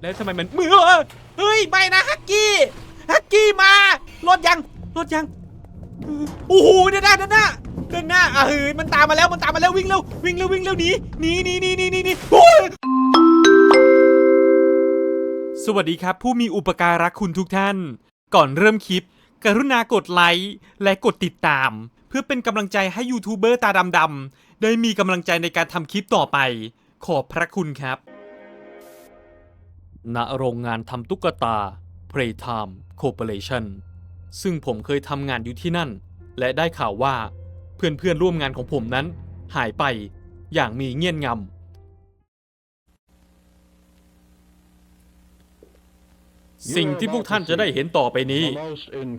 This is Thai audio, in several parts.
แล้วทำไมมันมือเฮ้ยไม่นะฮักกี้ฮักกี้มารถยังรถยังโอ้โหเดินหน้าเดินหน้าเดินหน้าอะเฮ้ยมันตามมาแล้วมันตามมาแล้ววิ่งเร็ววิ่งเร็ววิ่งเร็วหนีหนีหนีหนีหนีหนีหนีโอ้ยสวัสดีครับ ผู้มีอุปการะคุณทุกท่าน ก่อนเริ่มคลิป กรุณากดไลค์และกดติดตาม เพื่อเป็นกำลังใจให้ยูทูบเบอร์ตาดำๆได้มีกำลังใจในการทำคลิปต่อไป ขอบพระคุณครับ ณโรงงานทำตุ๊กตา Playtime Corporation ซึ่งผมเคยทำงานอยู่ที่นั่น และได้ข่าวว่าเพื่อนๆร่วมงานของผมนั้น หายไปอย่างมีเงียนงำสิ่งที่พวกท่านจะได้เห็นต่อไปนี้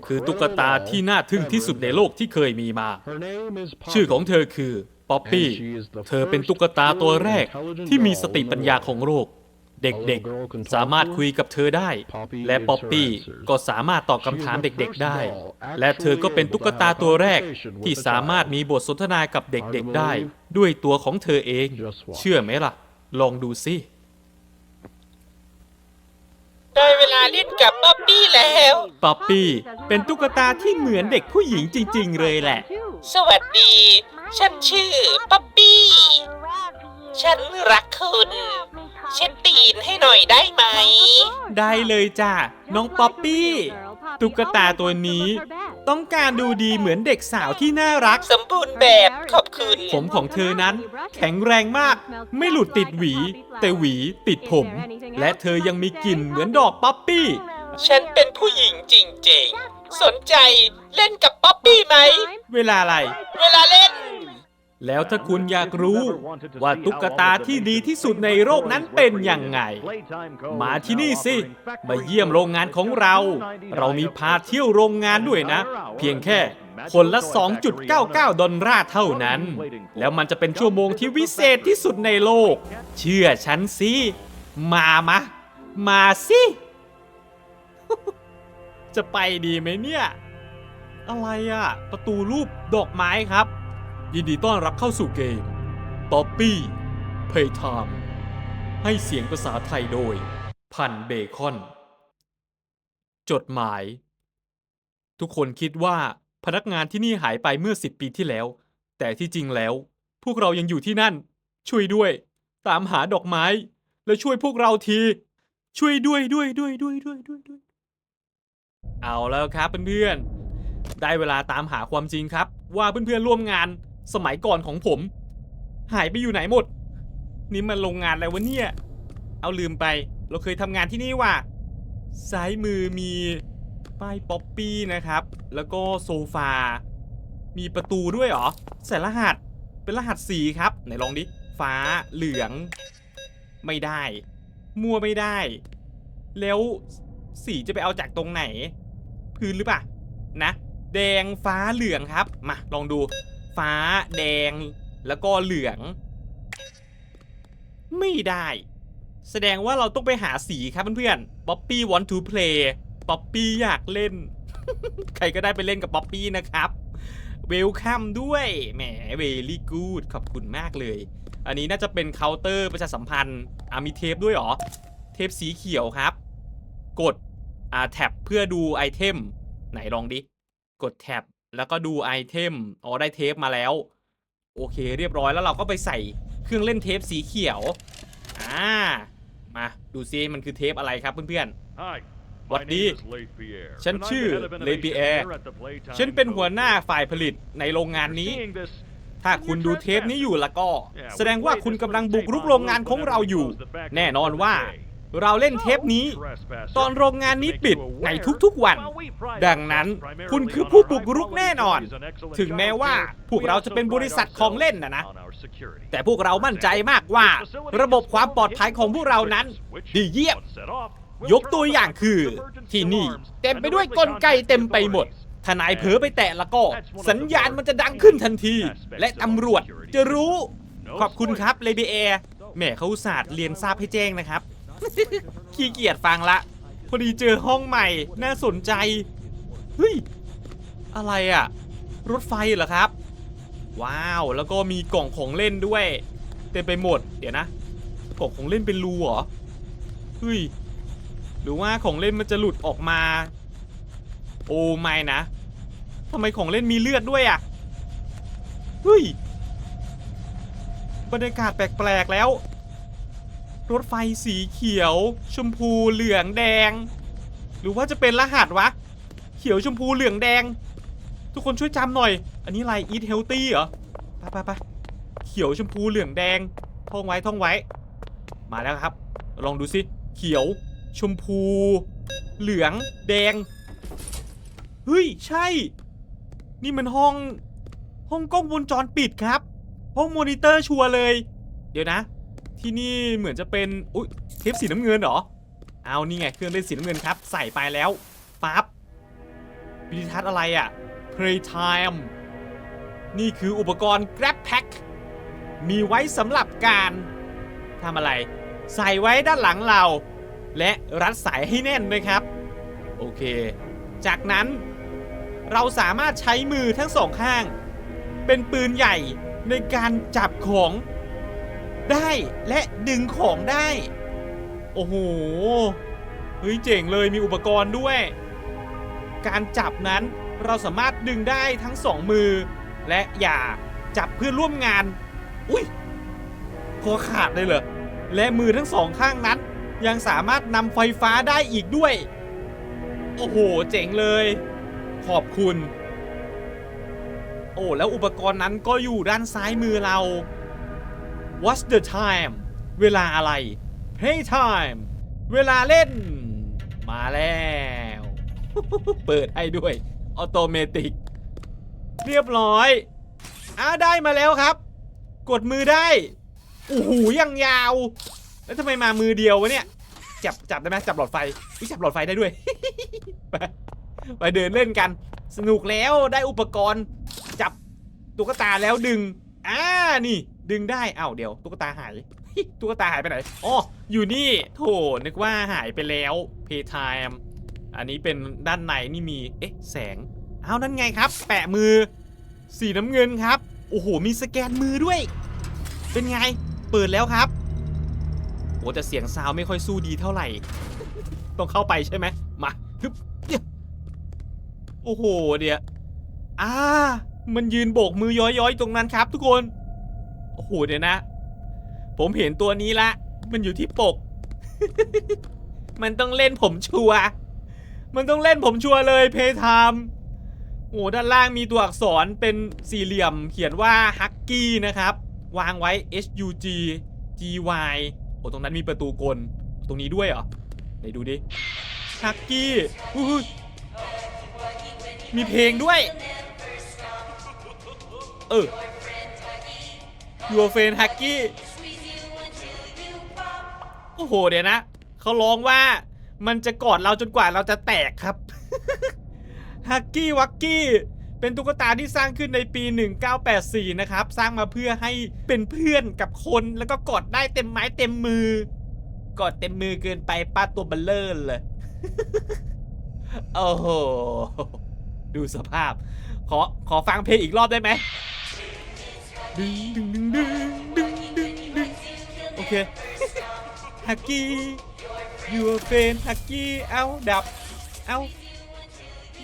คือตุ๊กตาที่น่าทึ่งที่สุดในโลกที่เคยมีมา ชื่อของเธอคือป๊อปปี้ เธอเป็นตุ๊กตาตัวแรกที่มีสติปัญญาของโลก เด็กๆ สามารถคุยกับเธอได้ และป๊อปปี้ก็สามารถตอบคำถามเด็กๆได้ และเธอก็เป็นตุ๊กตาตัวแรกที่สามารถมีบทสนทนากับเด็กๆได้ ด้วยตัวของเธอเอง เชื่อไหมล่ะ ลองดูสิได้เวลาเล่นกับป๊อปปี้แล้วป๊อปปี้เป็นตุ๊กตาที่เหมือนเด็กผู้หญิงจริง ๆ เลยแหละ สวัสดี ฉันชื่อป๊อปปี้ ฉันรักคุณเช็ดตีนให้หน่อยได้ไหม ได้เลยจ้าน้องป๊อปปี้ ตุ๊กตาตัวนี้ ต้องการดูดีเหมือนเด็กสาวที่น่ารัก สมบูรณ์แบบขอบคุณ ผมของเธอนั้น แข็งแรงมาก ไม่หลุดติดหวี แต่หวีติดผม และเธอยังมีกลิ่นเหมือนดอกป๊อปปี้ ฉันเป็นผู้หญิงจริงๆ สนใจเล่นกับป๊อปปี้ไหม เวลาอะไร เวลาเล่น แล้วถ้าคุณอยากรู้ว่าตุ๊กตาที่ดีที่สุดในโลกนั้นเป็นยังไง มาที่นี่สิ มาเยี่ยมโรงงานของเรา เรามีพาเที่ยวโรงงานด้วยนะ เพียงแค่คนละ 2.99 ดอลลาร์เท่านั้น แล้วมันจะเป็นชั่วโมงที่วิเศษที่สุดในโลก เชื่อฉันสิ มามะ มาสิ จะไปดีไหมเนี่ย อะไรอะประตูรูปดอกไม้ครับ ยินดีต้อนรับเข้าสู่เกม Poppy Playtime ให้เสียงภาษาไทยโดย พันเบคอน จดหมาย ทุกคนคิดว่าพนักงานที่นี่หายไปเมื่อ10ปีที่แล้ว แต่ที่จริงแล้ว พวกเรายังอยู่ที่นั่น ช่วยด้วย ตามหาดอกไม้ แล้วช่วยพวกเราที ช่วยด้วยด้วยด้วยด้วยด้วยด้วยด้วย เอาแล้วครับเพื่อนๆได้เวลาตามหาความจริงครับ ว่าเพื่อนๆร่วมงาน สมัยก่อนของผม หายไปอยู่ไหนหมด นี่มันโรงงานอะไรวะเนี่ย เอาลืมไป เราเคยทำงานที่นี่ว่ะซ้ายมือมีป้ายป๊อปปี้นะครับ แล้วก็โซฟา มีประตูด้วยเหรอใส่รหัส เป็นรหัสสีครับ ไหนลองดิ ฟ้าเหลือง ไม่ได้ มัวไม่ได้ แล้วสีจะไปเอาจากตรงไหน พื้นหรือเปล่านะ แดงฟ้าเหลืองครับ มาลองดู ฟ้า แดง แล้วก็เหลือง ไม่ได้ แสดงว่าเราต้องไปหาสีครับเพื่อนๆป๊อปปี้ want to play ป๊อปปี้อยากเล่น ใครก็ได้ไปเล่นกับป๊อปปี้นะครับเวลคัมด้วย แหมเวลี่กูดขอบคุณมากเลย อันนี้น่าจะเป็นเคาน์เตอร์ประชาสัมพันธ์อะมีเทปด้วยหรอ เทปสีเขียวครับ กดอ่าแท็บเพื่อดูไอเทม ไหนลองดิ กดแท็บ แล้วก็ดูไอเทมอ๋อได้เทปมาแล้ว โอเคเรียบร้อยแล้วเราก็ไปใส่เครื่องเล่นเทปสีเขียว อ่า มาดูซิมันคือเทปอะไรครับเพื่อนหวัดดี ฉัฉันนชื่ชื่ออเลเลปีปีแอแอร์ร์ๆฉัฉันนเป็เป็นนหัหัววหหน้าน้าฝ่ายผลิตในโรงงานนี้ ถ้าคุณดูเทปนี้อยู่แล้วก็ แสดงว่าคุณกำลังบุกรุกโรงงานของเราอยู่ แน่นอนว่าเราเล่นเทปนี้ ตอนโรงงานนี้ปิดในทุกๆวัน ดังนั้นคุณคือผู้บุกรุกแน่นอน ถึงแม้ว่าพวกเราจะเป็นบริษัทของเล่นนะนะ แต่พวกเรามั่นใจมากว่า ระบบความปลอดภัยของพวกเรานั้น ดีเยี่ยม ยกตัวอย่างคือที่นี่ เต็มไปด้วยกลไกเต็มไปหมดถ้านายเผลอไปแตะแล้วก็ สัญญาณมันจะดังขึ้นทันที และตำรวจจะรู้ ขอบคุณครับเลเบแอร์แหมเขาอุตส่าห์เรียนทราบให้แจ้งนะครับ ขี้เกียจฟังละ พอดีเจอห้องใหม่ น่าสนใจ เฮ้ย อะไรอะรถไฟเหรอครับ ว้าว แล้วก็มีกล่องของเล่นด้วย เต็มไปหมด เดี๋ยวนะ กล่องของเล่นเป็นรูเหรอ เฮ้ย หรือว่าของเล่นมันจะหลุดออกมา โอ้ไม่นะทำไมของเล่นมีเลือดด้วยอะ่ะเฮ้ย บรรยากาศแปลกๆแล้ว รถไฟสีเขียว ชมพูเหลืองแดง หรือว่าจะเป็นรหัสวะ เขียวชมพูเหลืองแดง ทุกคนช่วยจำหน่อย อันนี้อะไร eat healthy เหรอไปไปไปเขียวชมพูเหลืองแดง ท่องไว้ท่องไว้ มาแล้วครับ ลองดูสิเขียว ชมพู เหลือง แดง เฮ้ย ใช่ นี่มันห้อง ห้องกล้องวงจรปิดครับ ห้องมอนิเตอร์ชัวร์เลย เดี๋ยวนะ ที่นี่เหมือนจะเป็นอุ้ยเทปสีน้ำเงินเหรอ เอานี่ไงเครื่องเล่นสีน้ำเงินครับ ใส่ไปแล้วปั๊บวิดีทัศน์อะไรอะ่ะ Playtime นี่คืออุปกรณ์ Grab Pack มีไว้สำหรับการทำอะไร ใส่ไว้ด้านหลังเรา และรัดสายให้แน่นนะครับ โอเค จากนั้นเราสามารถใช้มือทั้งสองข้าง เป็นปืนใหญ่ในการจับของ ได้และดึงของได้ โอ้โห เฮ้ยเจ๋งเลยมีอุปกรณ์ด้วย การจับนั้นเราสามารถดึงได้ทั้งสองมือ และอย่าจับเพื่อนร่วมงาน อุ้ยคอขาดเลยเหรอ และมือทั้งสองข้างนั้น ยังสามารถนำไฟฟ้าได้อีกด้วย โอ้โห เจ๋งเลย ขอบคุณ โอ้แล้วอุปกรณ์นั้นก็อยู่ด้านซ้ายมือเรา What's the time เวลาอะไร Play time เวลาเล่น มาแล้ว เปิดให้ด้วย ออโตเมติก เรียบร้อยอ้าได้มาแล้วครับ กดมือได้โอ้โหยังยาว แล้วทำไมมามือเดียววะเนี่ย จับจับได้ไหมจับหลอดไฟจับหลอดไฟได้ด้วย ไปไปเดินเล่นกัน สนุกแล้วได้อุปกรณ์ จับตุ๊กตาแล้วดึงอ่านี่ ดึงได้เอ้าเดี๋ยวตุ๊กตาหายตุ๊กตาหายไปไหนอ๋ออยู่นี่โถนึกว่าหายไปแล้ว Playtime อันนี้เป็นด้านในนี่มีเอ๊ะแสงเอ้านั่นไงครับ แปะมือ สีน้ำเงินครับ โอ้โห มีสแกนมือด้วย เป็นไง เปิดแล้วครับโอ้แต่เสียงซาวไม่ค่อยสู้ดีเท่าไหร่ ต้องเข้าไปใช่ไหมมาฮึบเดี๋ยโอ้โหเดี๋ยวอ่า มันยืนโบกมือย้อยๆ ตรงนั้นครับทุกคน โอ้โหเดี๋ยวนะ ผมเห็นตัวนี้ละ มันอยู่ที่ปก มันต้องเล่นผมชัว มันต้องเล่นผมชัวเลยเพย์ไทม์โอ้ด้านล่างมีตัวอักษรเป็นสี่เหลี่ยม เขียนว่าฮักกี้นะครับ วางไว้ H U G G Y โอ้ตรงนั้นมีประตูกล ตรงนี้ด้วยเหรอไหนดูดิฮักกี้มีเพลงด้วย เออ Your friend Huggy โอ้โห เดี๋ยวนะ เขาร้องว่ามันจะกอดเราจนกว่าเราจะแตกครับ ฮักกี้วักกี้ เป็นตุ๊กตาที่สร้างขึ้นในปี 1984 นะครับ สร้างมาเพื่อให้เป็นเพื่อนกับคนแล้วก็กอดได้เต็มไม้เต็มมือ กอดเต็มมือเกินไปป้าตัวเบลเลอร์เลย โอ้โห ดูสภาพ ขอขอฟังเพลงอีกรอบได้ไหม ดึงดึงดึงดึงดึงดึงดึงโอเคฮักกี้ยูเฟนฮักกี้เอาดับเอา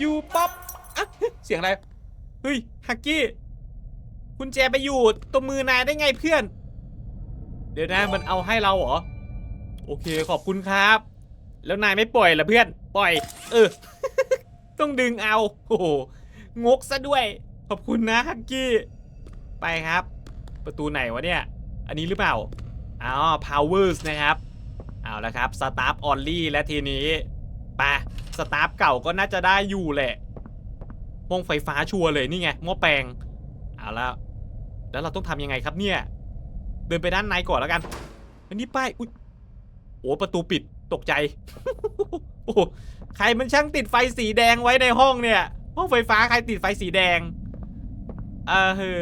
ยูป๊อปอะเสียงอะไรเฮ้ยฮักกี้คุณแจไปอยู่ตรงมือนายได้ไงเพื่อน เดี๋ยวนะมันเอาให้เราเหรอโอเคขอบคุณครับ แล้วนายไม่ปล่อยเหรอเพื่อน ปล่อย เออ ต้องดึงเอาโอ้โหงกซะด้วย ขอบคุณนะฮักกี้ ไปครับ ประตูไหนวะเนี่ย อันนี้หรือเปล่าอ๋อ powers นะครับ เอาละครับ start only และทีนี้ไปสตาร์ทเก่าก็น่าจะได้อยู่แหละห้องไฟฟ้าชัวร์เลยนี่ไงหม้อแปลง เอาแล้วแล้วเราต้องทำยังไงครับเนี่ย เดินไปด้านในก่อนแล้วกัน อันนี้ป้าย อุ๊ยโอ้ประตูปิดตกใจ โอ้ใครมันช่างติดไฟสีแดงไว้ในห้องเนี่ย ห้องไฟฟ้าใครติดไฟสีแดง อ่าเฮ้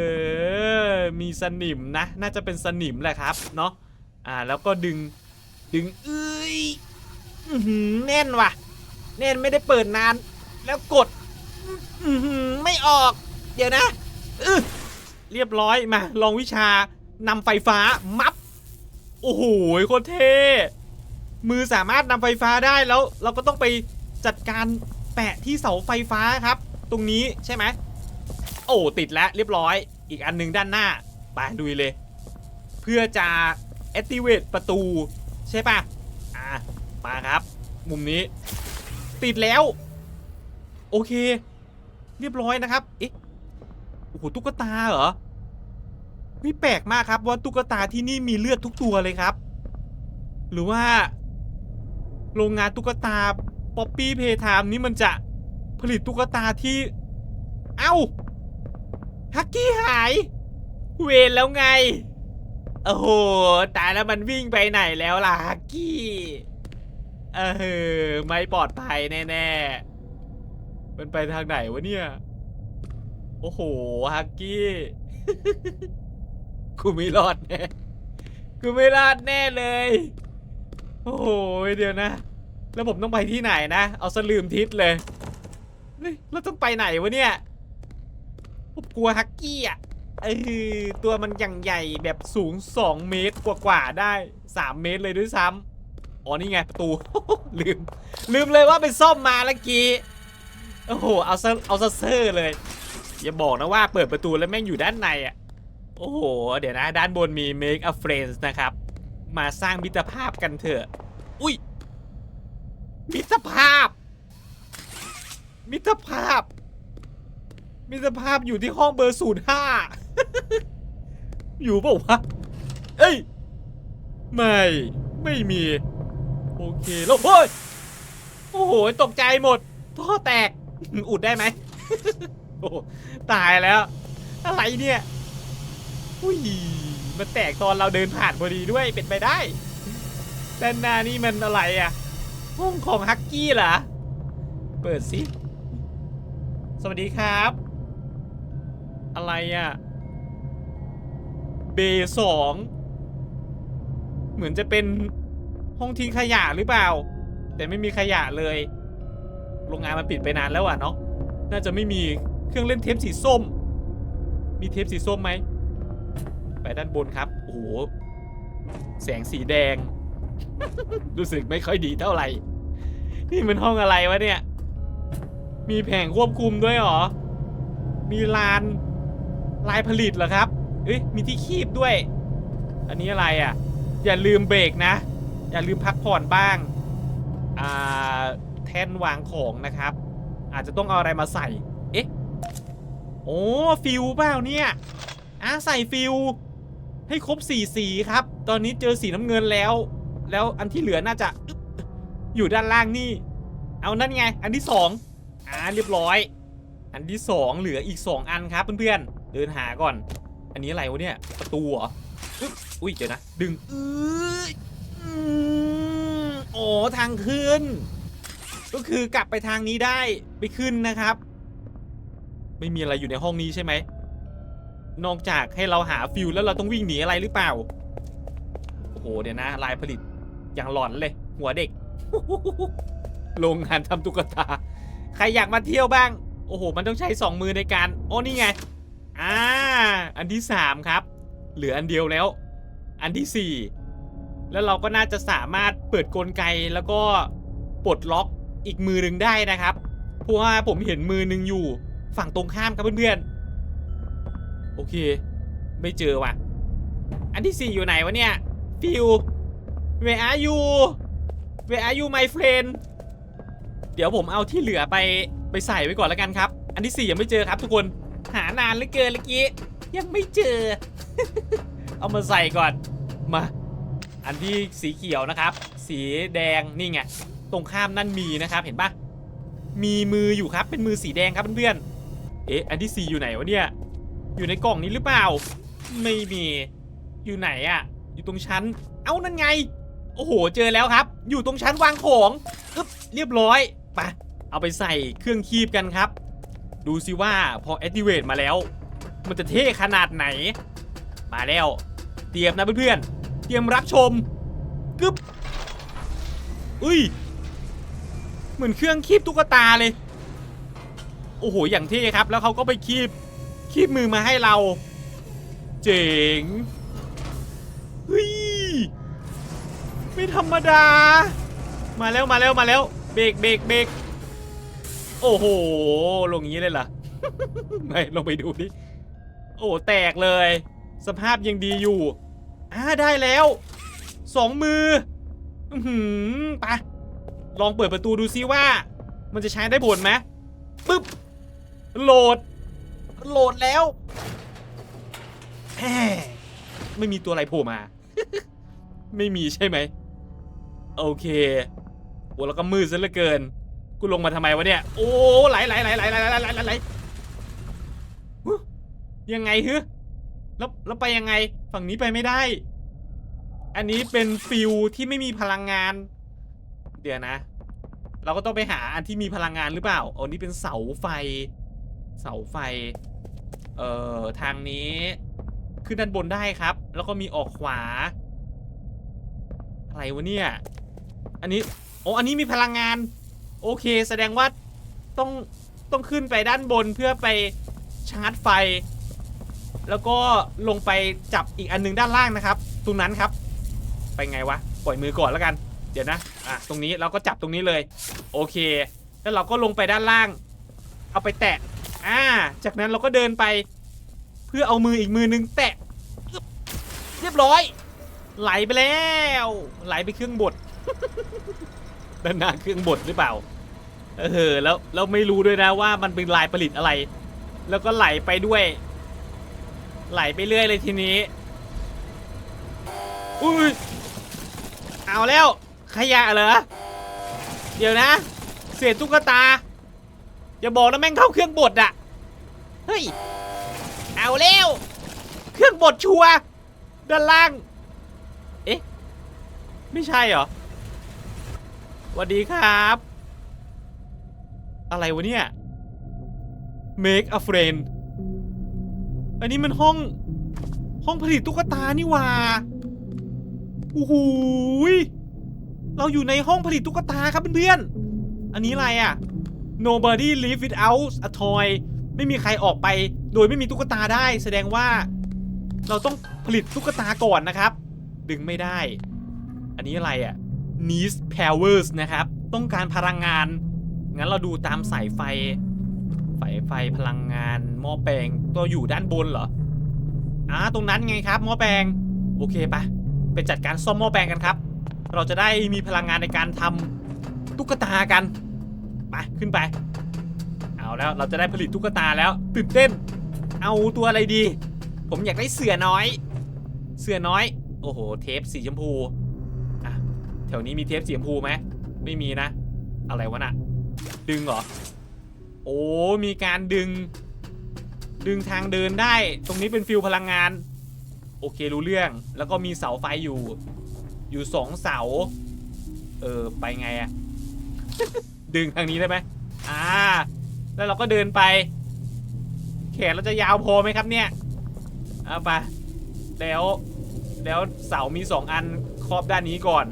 อมีสนิมนะ น่าจะเป็นสนิมแหละครับเนาะอ่าแล้วก็ดึงดึงเอ้ยแน่นว่ะ แน่นไม่ได้เปิดนาน แล้วกดไม่ออก เดี๋ยวนะเรียบร้อยมา ลองวิชานำไฟฟ้ามับโอ้โหโคตรเท่มือสามารถนำไฟฟ้าได้แล้ว เราก็ต้องไปจัดการแปะที่เสาไฟฟ้าครับ ตรงนี้ใช่ไหม อ้ติดแล้วเรียบร้อย อีกอันหนึงด้านหน้าไปดูเลย เพื่อจะ activate ประตู ใช่ปะอะมาครับ มุมนี้ ติดแล้ว โอเค เรียบร้อยนะครับเอ๊ะโอ้โหตุ๊กตาเหรอนี่แปลกมากครับว่าตุ๊กตาที่นี่มีเลือดทุกตัวเลยครับ หรือว่า โรงงานตุ๊กตาป๊อปปี้เพย์ไทม์นี่มันจะผลิตตุ๊กตาที่ เอ้า ฮักกี้หาย เวรแล้วไง โอ้โห ตายแล้วมันวิ่งไปไหนแล้วล่ะฮักกี้ เออ ไม่ปลอดภัยแน่ๆ มันไปทางไหนวะเนี่ย โอ้โห ฮักกี้ กูไม่รอดแน่ กูไม่รอดแน่เลย โอ้โห เดี๋ยวนะ แล้วผมต้องไปที่ไหนนะ เอาสลืมทิศเลยเฮ้ยแล้วต้องไปไหนวะเนี่ย ผมกลัวฮักกี้อะเออตัวมันอย่างใหญ่แบบสูง 2 เมตรกว่าๆได้ 3 เมตรเลยด้วยซ้ำอ๋อนี่ไงประตู ลืม ลืมเลยว่าไปซ่อมมาเมื่อกี้ โอ้โห เอาซะเอาซะเซอร์เลย อย่าบอกนะว่าเปิดประตูแล้วแม่งอยู่ด้านในอะ โอ้โห เดี๋ยวนะ ด้านบนมี make a friends นะครับ มาสร้างมิตรภาพกันเถอะ อุ้ย มิตรภาพ มิตรภาพ มิตรภาพอยู่ที่ห้องเบอร์ศูนย์ห้าอยู่เปล่าวะ เอ้ย ไม่ ไม่มี โอเค แล้วโอ้ย โอ้โห ตกใจหมด ท่อแตก อุดได้ไหมโอ้ตายแล้ว อะไรเนี่ย อุ้ย มันแตกตอนเราเดินผ่านพอดีด้วย เป็นไปได้ ด้านหน้านี่มันอะไรอะห้องของฮักกี้เหรอ เปิดสิ สวัสดีครับ อะไรอะเบสองเหมือนจะเป็นห้องทิ้งขยะหรือเปล่า แต่ไม่มีขยะเลย โรงงานมันปิดไปนานแล้วอะเนาะน่าจะไม่มีเครื่องเล่นเทปสีส้ม มีเทปสีส้มไหม ไปด้านบนครับ โอ้โห แสงสีแดง รู้สึกไม่ค่อยดีเท่าไหร่ นี่มันห้องอะไรวะเนี่ย มีแผงควบคุมด้วยหรอ มีลาน ลายผลิตเหรอครับเอ้ยมีที่คีบด้วย อันนี้อะไรอะ อย่าลืมเบรกนะ อย่าลืมพักผ่อนบ้าง อ่า แท่นวางของนะครับ อาจจะต้องเอาอะไรมาใส่ เอ๊ะ โอ้ฟิวเปล่าเนี่ยอะใส่ฟิว ให้ครบสี่สีครับ ตอนนี้เจอสีน้ำเงินแล้ว แล้วอันที่เหลือน่าจะอึ๊บอยู่ด้านล่างนี่ เอานั่นไง อันที่สองอ่าเรียบร้อย อันที่สองเหลืออีกสองอันครับเพื่อนๆ เดินหาก่อน อันนี้อะไรวะเนี่ย ประตูเหรอ อุ้ยเดี๋ยวนะ ดึงอือโอ้ทางขึ้น ก็คือกลับไปทางนี้ได้ไปขึ้นนะครับ ไม่มีอะไรอยู่ในห้องนี้ใช่ไหม นอกจากให้เราหาฟิวแล้วเราต้องวิ่งหนีอะไรหรือเปล่า โอ้โหเดี๋ยวนะ ลายผลิตอย่างหลอนเลย หัวเด็ก โรงงานทำตุ๊กตา ใครอยากมาเที่ยวบ้าง โอ้โห มันต้องใช้สองมือในการ โอ้นี่ไง อ่า อันที่สามครับ เหลืออันเดียวแล้ว อันที่สี่แล้วเราก็น่าจะสามารถเปิดกลไกแล้วก็ปลดล็อกอีกมือหนึ่งได้นะครับ เพราะว่าผมเห็นมือหนึ่งอยู่ฝั่งตรงข้ามครับเพื่อนๆ โอเค ไม่เจอว่ะ อันที่สี่อยู่ไหนวะเนี่ย ฟิว where are you where are you my friend เดี๋ยวผมเอาที่เหลือไปไปใส่ไว้ก่อนแล้วกันครับ อันที่สี่ยังไม่เจอครับทุกคน หานานเหลือเกินเมื่อกี้ ยังไม่เจอ เอามาใส่ก่อน มา อันที่สีเขียวนะครับ สีแดงนี่ไง ตรงข้ามนั่นมีนะครับเห็นปะมีมืออยู่ครับ เป็นมือสีแดงครับเพื่อนๆ เอ๊ะ อันที่สีอยู่ไหนวะเนี่ย อยู่ในกล่องนี้หรือเปล่า ไม่มี อยู่ไหนอะอยู่ตรงชั้น เอ้านั่นไง โอ้โห เจอแล้วครับ อยู่ตรงชั้นวางของอึ๊บเรียบร้อย ไป เอาไปใส่เครื่องคีบกันครับ ดูสิว่าพอ activate มาแล้ว มันจะเท่ขนาดไหน มาแล้ว เตรียมนะเพื่อนๆ เตรียมรับชมกึ๊บอุ้ย เหมือนเครื่องคีบตุ๊กตาเลย โอ้โห อย่างเท่ครับ แล้วเขาก็ไปคีบ คีบมือมาให้เรา เจ๋งเฮ้ย ไม่ธรรมดา มาแล้วมาแล้วมาแล้ว เบรกเบรกเบรก โอ้โห ลงอย่างนี้เลยเหรอไหนลงไปดูดิ โอ้แตกเลย สภาพยังดีอยู่อ่าได้แล้วสองมือ อือหือไปะลองเปิดประตูดูซิว่า มันจะใช้ได้ผลไหมปึ๊บ โหลด โหลดแล้วแหมไม่มีตัวอะไรโผล่มา ไม่มีใช่ไหม โอเคโอ้แล้วก็มืดซะเหลือเกิน กูลงมาทำไมวะเนี่ย โอ้ไหลไหลไหลไหลไหลไหลไหลไหลไหลยังไงฮึแล้วแล้วไปยังไง ฝั่งนี้ไปไม่ได้ อันนี้เป็นฟิลที่ไม่มีพลังงาน เดี๋ยวนะ เราก็ต้องไปหาอันที่มีพลังงานหรือเปล่าอ๋อนี่เป็นเสาไฟ เสาไฟ เอ่อ ทางนี้ ขึ้นด้านบนได้ครับ แล้วก็มีออกขวา อะไรวะเนี่ย อันนี้ โอ้อันนี้มีพลังงาน โอเค แสดงว่าต้องต้องขึ้นไปด้านบนเพื่อไปชาร์จไฟ แล้วก็ลงไปจับอีกอันหนึงด้านล่างนะครับ ตรงนั้นครับ ไปไงวะ ปล่อยมือก่อนแล้วกัน เดี๋ยวนะ อะ ตรงนี้เราก็จับตรงนี้เลย โอเค แล้วเราก็ลงไปด้านล่าง เอาไปแตะ อ่า จากนั้นเราก็เดินไป เพื่อเอามืออีกมือนึงแตะ เรียบร้อย ไหลไปแล้ว ไหลไปเครื่องบด ด้านหน้าเครื่องบดหรือเปล่า เออแล้วเราไม่รู้ด้วยนะว่ามันเป็นลายผลิตอะไร แล้วก็ไหลไปด้วย ไหลไปเรื่อยเลยทีนี้ อุ้ยเอาแล้ว ขยะเหรอ เดี๋ยวนะ เศษตุ๊กตา อย่าบอกนะแม่งเข้าเครื่องบดอะเฮ้ย เอาแล้ว เครื่องบดชัวร์ด้านล่าง เอ๊ะ ไม่ใช่เหรอ สวัสดีครับ อะไรวะเนี่ย make a friend อันนี้มันห้อง ห้องผลิตตุ๊กตานี่หว่าโอ้โหเราอยู่ในห้องผลิตตุ๊กตาครับเพื่อนๆ อันนี้อะไรอะ nobody live without a toy ไม่มีใครออกไป โดยไม่มีตุ๊กตาได้ แสดงว่า เราต้องผลิตตุ๊กตาก่อนนะครับ ดึงไม่ได้ อันนี้อะไรอะ needs powers นะครับ ต้องการพลังงาน งั้นเราดูตามสายไฟสายไฟพลังงานหม้อแปลงตัวอยู่ด้านบนเหรออ่าตรงนั้นไงครับหม้อแปลง โอเคปะไปจัดการซ่อมหม้อแปลงกันครับ เราจะได้มีพลังงานในการทำตุ๊กตากันไปขึ้นไป เอาแล้วเราจะได้ผลิตตุ๊กตาแล้วตื่นเต้น เอาตัวอะไรดี ผมอยากได้เสือน้อย เสือน้อย โอ้โห เทปสีชมพู แถวนี้มีเทปสีชมพูไหมไม่มีนะ อะไรวะน่ะ ดึงเหรอ โอ้มีการดึง ดึงทางเดินได้ ตรงนี้เป็นฟิลพลังงาน โอเครู้เรื่อง แล้วก็มีเสาไฟอยู่ อยู่สองเสา เออ ไปไงอะ ดึงทางนี้ได้ไหมอ่า แล้วเราก็เดินไป แขนเราจะยาวพอไหมครับเนี่ย เอาไป แล้ว แล้วเสามีสองอันครอบด้านนี้ก่อน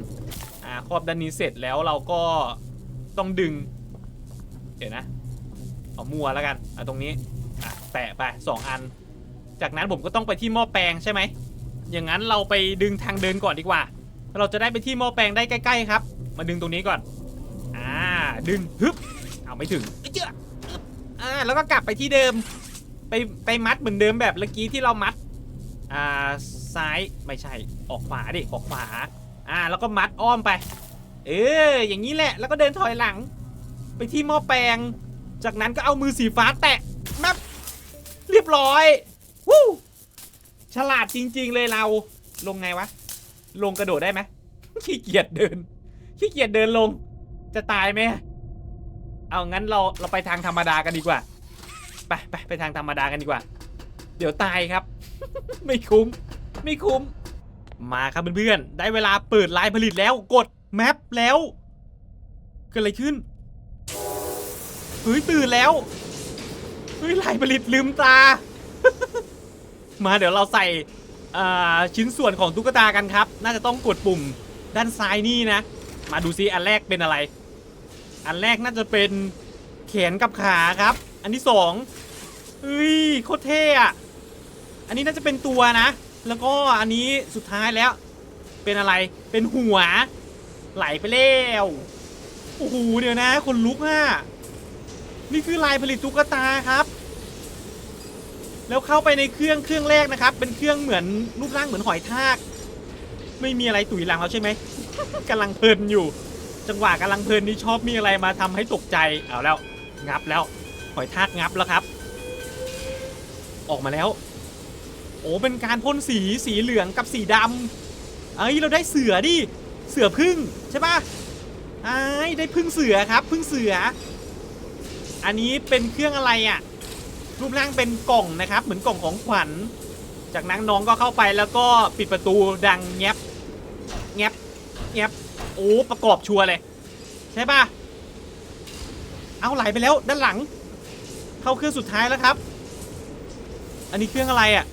ครอบด้านนี้เสร็จแล้วเราก็ต้องดึง เดี๋ยวนะเอามัวแล้วกันเอาตรงนี้อะแปะไปสองอัน จากนั้นผมก็ต้องไปที่หม้อแปลงใช่ไหมอย่างนั้นเราไปดึงทางเดินก่อนดีกว่า เราจะได้ไปที่หม้อแปลงได้ใกล้ ๆ ครับ มาดึงตรงนี้ก่อน อ่า ดึงฮึบเอาไม่ถึงเจ้าฮึบอ่าแล้วก็กลับไปที่เดิม ไปไปมัดเหมือนเดิมแบบเมื่อกี้ที่เรามัด อ่าซ้ายไม่ใช่ออกขวาดิออกขวา อ่า แล้วก็มัดอ้อมไป เออ อย่างนี้แหละ แล้วก็เดินถอยหลัง ไปที่หม้อแปลง จากนั้นก็เอามือสีฟ้าแตะแมปเรียบร้อยวู้ฉลาดจริง ๆ เลยเรา ลงไงวะ ลงกระโดดได้ไหมขี้เกียจเดิน ขี้เกียจเดินลง จะตายไหมเอางั้นเราเราไปทางธรรมดากันดีกว่า ไปไปไปทางธรรมดากันดีกว่า เดี๋ยวตายครับ ไม่คุ้ม ไม่คุ้ม มาครับเพื่อนๆ ได้เวลาเปิดลายผลิตแล้วกดแมปแล้ว เกิดอะไรขึ้น เฮ้ยตื่นแล้ว เฮ้ยลายผลิตลืมตา มาเดี๋ยวเราใส่ชิ้นส่วนของตุ๊กตากันครับ น่าจะต้องกดปุ่มด้านซ้ายนี่นะ มาดูซิอันแรกเป็นอะไร อันแรกน่าจะเป็นแขนกับขาครับ อันที่สองเฮ้ยโคตรเท่อะอันนี้น่าจะเป็นตัวนะ แล้วก็อันนี้สุดท้ายแล้ว เป็นอะไรเป็นหัว ไหลไปแล้วโอ้โหเดี๋ยวนะคนลุกอะนี่คือลายผลิตตุ๊กตาครับ แล้วเข้าไปในเครื่องเครื่องแรกนะครับ เป็นเครื่องเหมือนรูปร่างเหมือนหอยทาก ไม่มีอะไรตุ๋ยหลังเราใช่ไหมกำลังเพลินอยู่ จังหวะกำลังเพลินนี่ชอบมีอะไรมาทำให้ตกใจเอาแล้ว งับแล้ว หอยทากงับแล้วครับ ออกมาแล้ว โอ้เป็นการพ่นสีสีเหลืองกับสีดำเอ้ยเราได้เสือดิเสือพึ่งใช่ปะไอ้ได้พึ่งเสือครับ พึ่งเสือ อันนี้เป็นเครื่องอะไรอะ่ะรูปร่างเป็นกล่องนะครับ เหมือนกล่องของขวัญ จากนั้นน้องก็เข้าไปแล้วก็ปิดประตูดังแงบแงบแงบโอ้ประกอบชัวร์เลย ใช่ปะเอาไหลไปแล้วด้านหลัง เข้าเครื่องสุดท้ายแล้วครับ อันนี้เครื่องอะไรอะ่ะ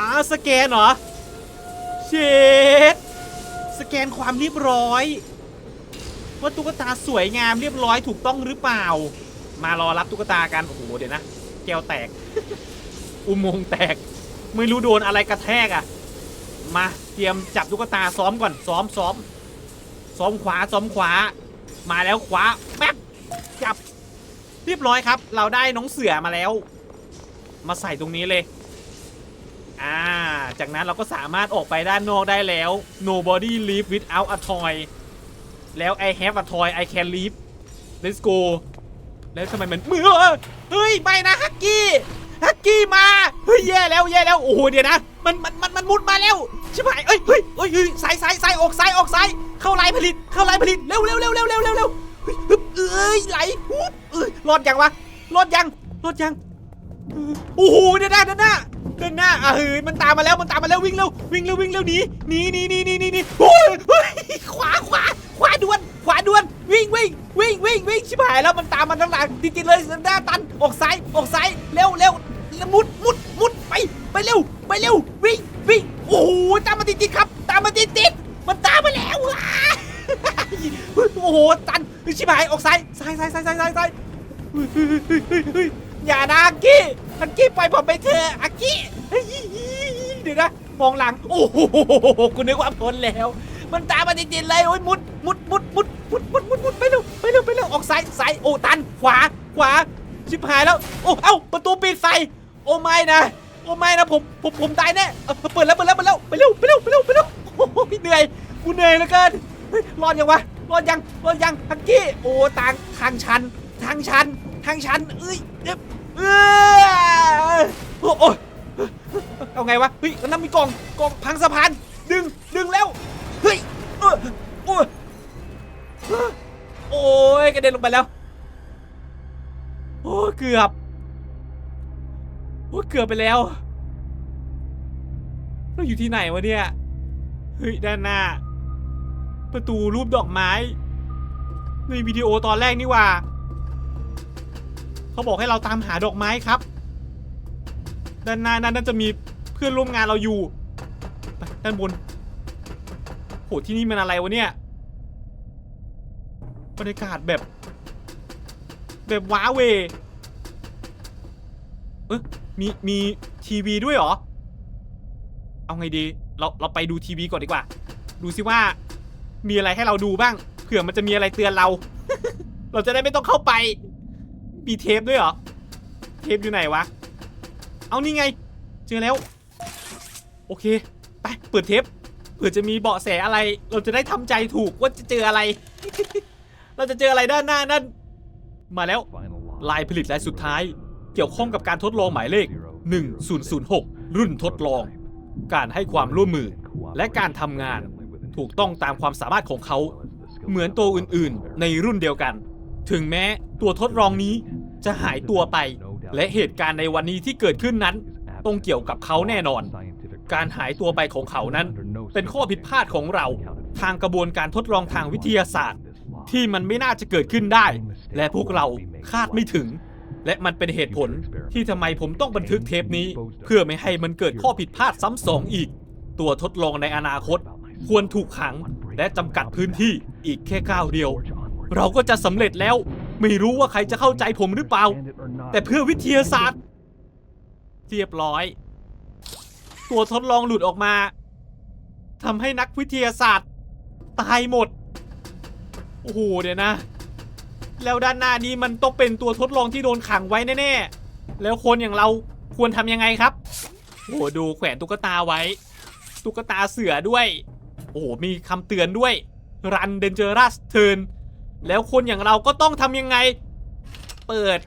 อาสแกนเหรอ เชดสแกนความเรียบร้อย ว่าตุ๊กตาสวยงามเรียบร้อยถูกต้องหรือเปล่า มารอรับตุ๊กตากัน โอ้โห เดี๋ยวนะ แก้วแตก อุโมงค์แตก ไม่รู้โดนอะไรกระแทกอะ่ะ มาเตรียมจับตุ๊กตาซ้อมก่อน ซ้อมซ้อม ซ้อมขวา ซ้อมขวา มาแล้วขวา แป๊บ จับ เรียบร้อยครับ เราได้น้องเสือมาแล้ว มาใส่ตรงนี้เลย อ่า จากนั้นเราก็สามารถออกไปด้านนอกได้แล้ว nobody live without a toy แล้ว I have a toy I can live let's go แล้วทำไมมันเมือเฮ้ยไม่นะฮักกี้ฮักกี้มา เฮ้ยแย่แล้วแย่แล้วโอ้โหเดี๋ยวนะ มันมันมันมันมุดมาแล้วชิบหายเอ้ยเฮ้ยเฮ้ยเฮ้ยซ้ายซ้ายซ้ายออกซ้ายออกซ้ายเข้าลายผลิตเข้าลายผลิตเร็วเร็วเร็วเร็วเร็วเร็วเร็วเฮ้ยฮึบเอ้ยไหลฮึบเอ้ยรอดยังวะรอดยังรอดยังโอ้โหเดินหน้าเดินหน้ เดินหน้าอะเฮ้ยมันตามมาแล้วมันตามมาแล้ววิ่งเร็ววิ่งเร็ววิ่งเร็วหนีหนีหนีหนีหนีหนีหนีโอ้ยเฮ้ยขวาขวาขวาด่วนขวาด่วนวิ่งวิ่งวิ่งวิ่งวิ่งชิบหายแล้วมันตามมาทั้งหลังติดๆเลยหน้าตันออกซ้ายออกซ้ายเร็วเร็วมุดมุดมุดไปไปเร็วไปเร็ววิ่งวิ่งโอ้โหตามมาติดๆครับ ตามมาติดๆมันตามมาแล้วอะโอ้โหตันชิบหายออกซ้ายซ้ายซ้ายซ้ายซ้ายซ้ายซ้ายเฮ้ยฮ้ยเฮ้ยฮ้ยเฮ้ยอย่านะอากี้ อากี้ไปผมไปเถออากี้เดี๋ยวนะมองหลัง โอ้โหกูนึกว่าพ้นแล้ว มันตามมาติดๆเลยโอ้ยมุดมุดมุดมุดมุดมุดมุดมุดไปเร็วไปเร็วไปเร็วออกซ้ายซ้ายโอ้ตันขวาขวาชิบหายแล้วโอ้เอ้าประตูปิดไฟโอ้ไม่นะโอ้ไม่นะผมผมผมตายแน่เปิดแล้วเปิดแล้วเปิดแล้วไปเร็วไปเร็วไปเร็วไปเร็วโอ้โหเหนื่อยกูเหนื่อยเหลือเกินรอดยังวะรอดยังรอดยังฮักกี้โอ้ทางทางชันทางชันทางชันเอ้ย เอ้ยเอ้ยโอ้ยเอาไงวะเฮ้ยนั่นมีกล่องกล่องพังสะพานดึงดึงแล้วเฮ้ยเออโอ้ยโอ้ยกระเด็นลงไปแล้วโอ้เกือบโอ้เกือบไปแล้วเราอยู่ที่ไหนวะเนี่ยเฮ้ยด้านหน้า ประตูรูปดอกไม้ ในวิดีโอตอนแรกนี่ว่า เขาบอกให้เราตามหาดอกไม้ครับ ด้านหน้านั้นน่าจะมีเพื่อนร่วมงานเราอยู่ไปด้านบนโหที่นี่มันอะไรวะเนี่ยบรรยากาศแบบ แบบว้าเวเอ๊ะมีมีทีวีด้วยเหรอ เอาไงดี เราเราไปดูทีวีก่อนดีกว่า ดูสิว่า มีอะไรให้เราดูบ้าง เผื่อมันจะมีอะไรเตือนเรา เราจะได้ไม่ต้องเข้าไป มีเทปด้วยเหรอ เทปอยู่ไหนวะ เอานี่ไง เจอแล้ว โอเค ไปเปิดเทปเผื่อจะมีเบาะแสอะไร เราจะได้ทำใจถูกว่าจะเจออะไร เราจะเจออะไรด้านหน้านั่น มาแล้วลายผลิตลายสุดท้าย เกี่ยวข้องกับการทดลองหมายเลข 1006 รุ่นทดลอง การให้ความร่วมมือ และการทำงานถูกต้องตามความสามารถของเขา เหมือนตัวอื่นๆ ในรุ่นเดียวกัน ถึงแม้ตัวทดลองนี้ จะหายตัวไป และเหตุการณ์ในวันนี้ที่เกิดขึ้นนั้น ต้องเกี่ยวกับเขาแน่นอน การหายตัวไปของเขานั้น เป็นข้อผิดพลาดของเรา ทางกระบวนการทดลองทางวิทยาศาสตร์ ที่มันไม่น่าจะเกิดขึ้นได้ และพวกเราคาดไม่ถึง และมันเป็นเหตุผลที่ทำไมผมต้องบันทึกเทปนี้ เพื่อไม่ให้มันเกิดข้อผิดพลาดซ้ำสองอีก ตัวทดลองในอนาคต ควรถูกขังและจำกัดพื้นที่อีกแค่ก้าวเดียว เราก็จะสำเร็จแล้ว ไม่รู้ว่าใครจะเข้าใจผมหรือเปล่า แต่เพื่อวิทยาศาสตร์ เรียบร้อย ตัวทดลองหลุดออกมาทำให้นักวิทยาศาสตร์ ตายหมด โอ้โหเดี๋ยวนะ แล้วด้านหน้านี้มันต้องเป็นตัวทดลองที่โดนขังไว้แน่ๆ แล้วคนอย่างเราควรทำยังไงครับ โอ้โหดูแขวนตุ๊กตาไว้ ตุ๊กตาเสือด้วย โอ้โหมีคำเตือนด้วย Run Dangerous Turn แล้วคนอย่างเราก็ต้องทำยังไง เปิด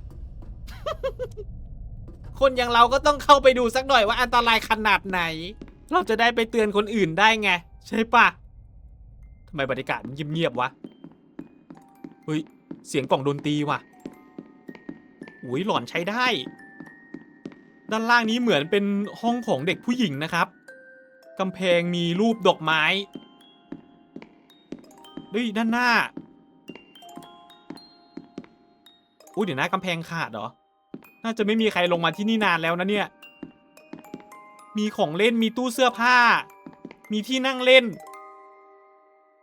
คนอย่างเราก็ต้องเข้าไปดูสักหน่อยว่าอันตรายขนาดไหน เราจะได้ไปเตือนคนอื่นได้ไง ใช่ปะทำไมบรรยากาศมันเงียบๆวะ เฮ้ย เสียงกล่องดนตรีว่ะอุ้ยหลอนใช้ได้ ด้านล่างนี้เหมือนเป็นห้องของเด็กผู้หญิงนะครับกำแพงมีรูปดอกไม้เฮ้ยด้านหน้า อุ้ยเดี๋ยวนะกำแพงขาดเหรอ น่าจะไม่มีใครลงมาที่นี่นานแล้วนะเนี่ย มีของเล่นมีตู้เสื้อผ้า มีที่นั่งเล่น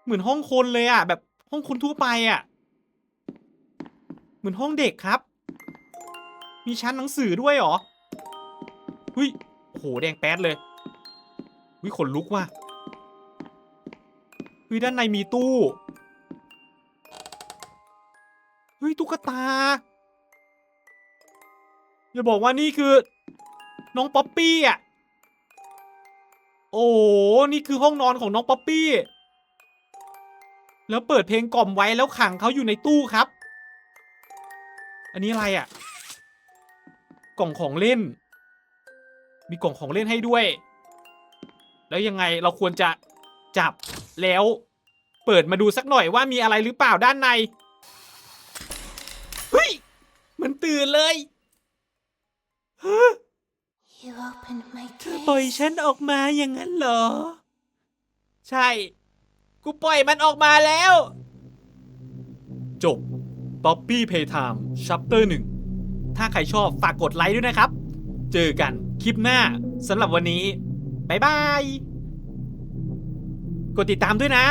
เหมือนห้องคนเลยอะแบบห้องคนทั่วไปอะเหมือนห้องเด็กครับ มีชั้นหนังสือด้วยเหรอหุยโหแดงแป๊ดเลยหุยขนลุกว่ะหุยด้านในมีตู้ ตุ๊กตา อย่าบอกว่านี่คือ น้องป๊อปปี้อะ โอ้โหนี่คือห้องนอนของน้องป๊อปปี้ แล้วเปิดเพลงกล่อมไว้แล้วขังเขาอยู่ในตู้ครับ อันนี้อะไรอะ กล่องของเล่น มีกล่องของเล่นให้ด้วย แล้วยังไงเราควรจะจับแล้ว เปิดมาดูสักหน่อยว่ามีอะไรหรือเปล่าด้านใน มันตื่นเลย You opened my เธอปล่อย cage. ฉันออกมาอย่างนั้นเหรอ ใช่ กูปล่อยมันออกมาแล้ว จบ Poppy Playtime Chapter 1ถ้าใครชอบฝากกดไลค์ด้วยนะครับ เจอกันคลิปหน้าสำหรับวันนี้ บ๊ายบาย กดติดตามด้วยนะ